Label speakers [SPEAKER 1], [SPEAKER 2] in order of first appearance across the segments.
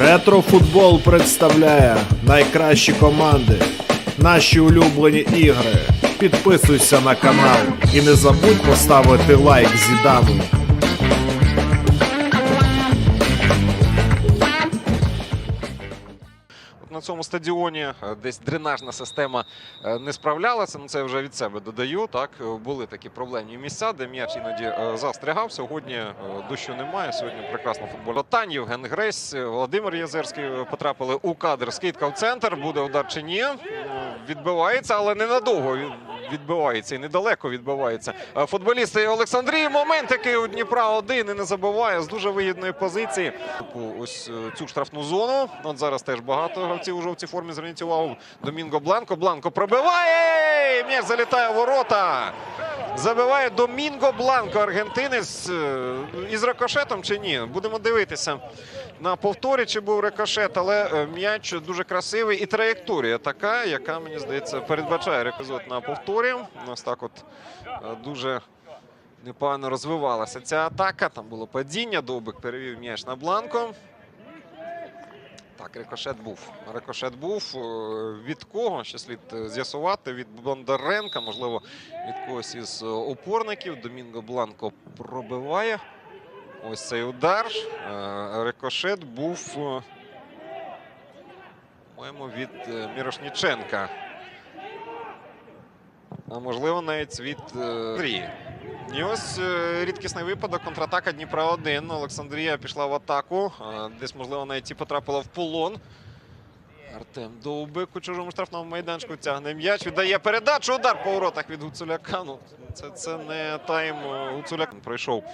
[SPEAKER 1] Ретрофутбол представляє найкращі команди, наші улюблені ігри. Підписуйся на канал і не забудь поставити лайк Зідану.
[SPEAKER 2] Цьому стадіоні е, десь дренажна система е, не справлялася. Ну це вже від себе додаю. Так Е, були такі проблемні місця, де м'яч іноді застрягав. Сьогодні дощу немає. Сьогодні прекрасно футбол. Тань, Євген Гресь, Володимир Язерський потрапили у кадр. Скидка в центр. Буде удар чи ні. Відбивається, але ненадовго відбивається і недалеко відбивається. Е, Футболісти Олександрії. Момент, який у Дніпра один і не забуває з дуже вигідної позиції. Ось е, цю штрафну зону. От зараз теж багато гравців у жовтій формі. Зверніть увагу. Домінго Бланко. Бланко пробиває. М'яч залітає в ворота. Забиває Домінго Бланко, аргентинець. Із рикошетом чи ні? Будемо дивитися на повторі, чи був рикошет, але е, м'яч дуже красивий і траєкторія така, яка, мені здається, передбачає епізод на повторі. Ось так от е, дуже непогано розвивалася ця атака. Там було падіння. Довбик перевів м'яч на Бланко. Так, рикошет був. Рикошет був. Е, Від кого? Ще слід е, з'ясувати. Від Бондаренка, можливо, від когось із е, опорників. Домінго Бланко пробиває. Ось цей удар. Рикошет був. По-моєму, від Мірошніченка. А можливо, навіть від Андрії. І ось е, рідкісний випадок. Контратака Дніпра 1. Олександрія пішла в атаку. Е, Десь, можливо, навіть і потрапила в полон. Артем Довбик у чужому штрафному майданчику тягне м'яч. Віддає передачу. Удар по воротах від Гуцуляка. Ну, це, це не тайм Гуцуляк. Пройшов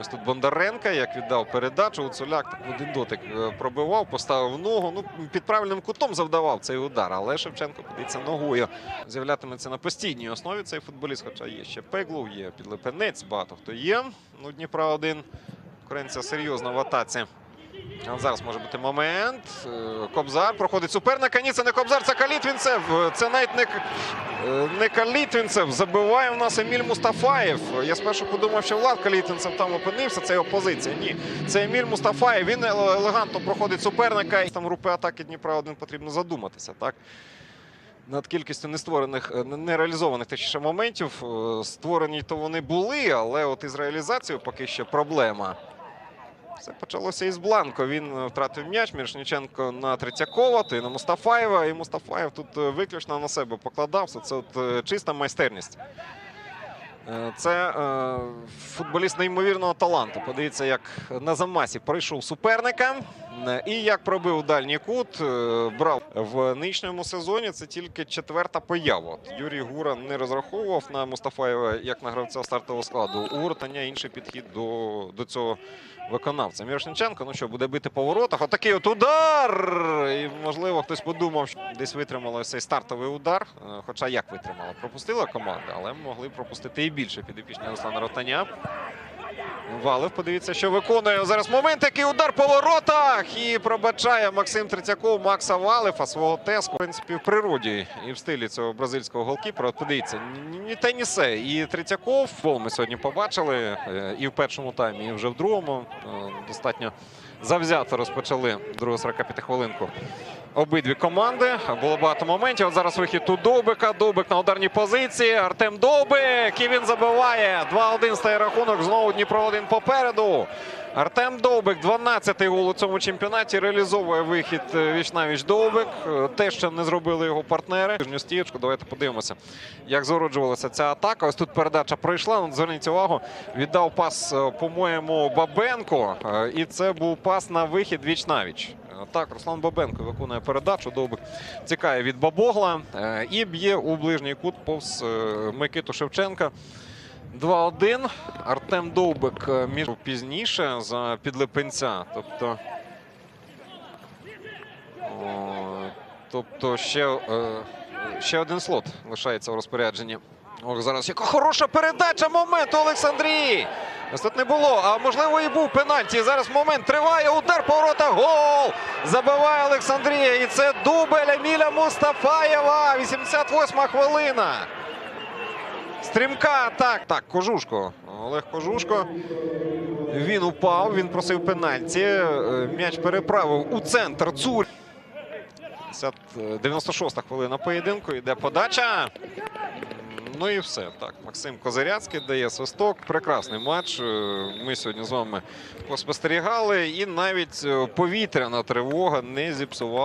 [SPEAKER 2] ось тут Бондаренка, як віддав передачу. Гуцуляк так один дотик е, пробивав, поставив ногу. Ну, під правильним кутом завдавав цей удар. Але Шевченко подивіться ногою. З'являтиметься на постійній основі цей футболіст. Хоча є ще Пеглов, є Підлепенець, багато хто є. Ну, Дніпра один. Конкуренція серйозна в атаці. Зараз може бути момент. Е, Кобзар проходить суперника. Ні, не Кобзар, це Калітвінцев. Е, Це навіть не, е, не Калітвінцев. Забиває в нас Еміль Мустафаєв. Я спершу подумав, що Влад Калітвінцев там опинився. Це його позиція. Ні, це Еміль Мустафаєв. Він еле- елегантно проходить суперника. Там групи атаки Дніпра один потрібно задуматися. Так? Над кількістю нестворених, нереалізованих точніше моментів. Створені то вони були, але от із реалізацією поки що проблема. Все почалося із Бланко. Він е, втратив м'яч. Мірошніченко на Третьякова, то і на Мустафаєва. І Мустафаєв тут е, виключно на себе покладався. Це от е, чиста майстерність. Це футболіст неймовірного таланту. Подивіться, як на замасі пройшов суперника і як пробив дальній кут. е, Брав в нинішньому сезоні. Це тільки четверта поява. Юрій Гура не розраховував на Мустафаєва як на гравця стартового складу. У Гуртаня інший підхід до, до цього виконавця. Мірошниченко, ну що, буде бити по воротах. Отакий от удар! І, можливо, хтось подумав, що десь витримало цей стартовий удар. Е, Хоча як витримала? Пропустила команда, але могли пропустити і більше підопічні Руслана Ротаня. Валив, подивіться, що виконує зараз момент, який удар по воротах. І пробачає Максим Третьяков Макса Валифа свого теску. В принципі, в природі і в стилі цього бразильського голкіпера. От Подивіться, ні, те, ні се. І Третьяков гол ми сьогодні побачили е, і в першому таймі, і вже в другому. Е, Достатньо завзято розпочали другу 45 хвилинку. Обидві команди. Було багато моментів. От зараз вихід у Довбика. Довбик на ударній позиції. Артем Довбик. І він забиває. 2-1 стає рахунок. Знову Дніпро 1 попереду. Артем Довбик, 12-й гол у цьому чемпіонаті. Реалізовує вихід е, віч-навіч Довбик. Е, Те, що не зробили його партнери. Стієчку. Давайте подивимося, як зароджувалася ця атака. Ось тут передача пройшла. Ну, Зверніть увагу. Віддав пас, е, по-моєму, Бабенко. Е, І це був пас на вихід віч-навіч. Так, Руслан Бабенко виконує передачу. Довбик тікає від Бабогла е, і б'є у ближній кут повз е, Микиту Шевченка. 2-1. Артем Довбик е, між пізніше за підлипенця. Тобто, о, тобто ще, ще один слот лишається у розпорядженні. Ох, зараз яка хороша передача. Момент у Олександрії. Тут не було, а можливо і був пенальті. Зараз момент триває. Удар поворота. Гол! Забиває Олександрія. І це дубль Еміля Мустафаєва. 88 хвилина. Стрімка атак. Так, Кожушко. Олег Кожушко. Він упав, він просив пенальті. Е, М'яч переправив у центр Цур. 96-та хвилина поєдинку. Йде подача. Ну і все. Так, Максим Козиряцький дає свисток. Прекрасний матч. Е, Ми сьогодні з вами поспостерігали. І навіть е, повітряна тривога не зіпсувала.